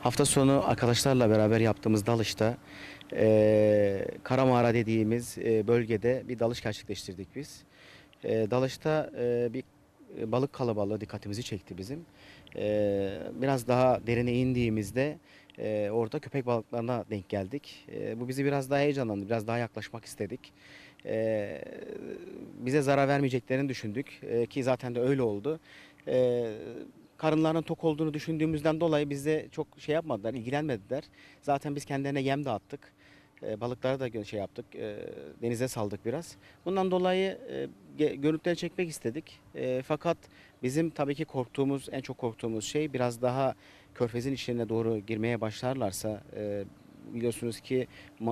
Hafta sonu arkadaşlarla beraber yaptığımız dalışta e, Karamağara dediğimiz e, bölgede bir dalış gerçekleştirdik biz. Eee, dalışta eee, bir balık kalabalığı dikkatimizi çekti bizim. Eee, biraz daha derine indiğimizde eee, orada köpek balıklarına denk geldik. Eee, bu bizi biraz daha heyecanlandı, biraz daha yaklaşmak istedik. Eee, bize zarar vermeyeceklerini düşündük Eee, ki zaten de öyle oldu. Eee karınlarının tok olduğunu düşündüğümüzden dolayı bize çok şey yapmadılar, ilgilenmediler. Zaten biz kendilerine yem de attık. E, balıkları da şey yaptık, e, denize saldık biraz. Bundan dolayı e, görüntüleri çekmek istedik. E, fakat bizim tabii ki korktuğumuz, en çok korktuğumuz şey biraz daha körfezin içine doğru girmeye başlarlarsa e, biliyorsunuz ki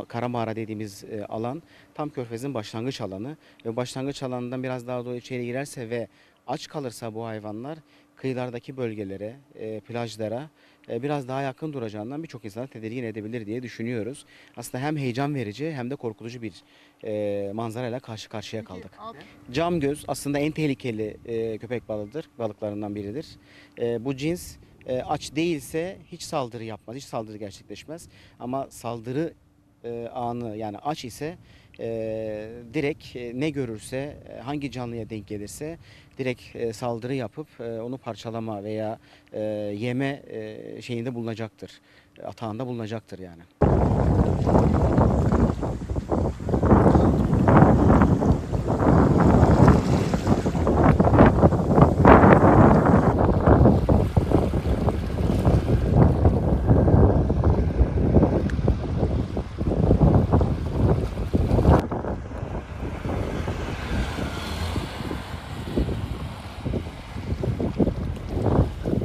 Kara Mağara dediğimiz e, alan tam körfezin başlangıç alanı ve başlangıç alanından biraz daha doğru içeri girerse ve aç kalırsa bu hayvanlar kıyılardaki bölgelere, e, plajlara e, biraz daha yakın duracağından birçok insanı tedirgin edebilir diye düşünüyoruz. Aslında hem heyecan verici hem de korkutucu bir e, manzarayla karşı karşıya kaldık. Cam göz aslında en tehlikeli e, köpek balığıdır, balıklarından biridir. E, bu cins e, aç değilse hiç saldırı yapmaz, hiç saldırı gerçekleşmez. Ama saldırı e, anı yani aç ise e, direkt e, ne görürse, e, hangi canlıya denk gelirse direkt e, saldırı yapıp e, onu parçalama veya e, yeme e, şeyinde bulunacaktır. Atağında bulunacaktır yani.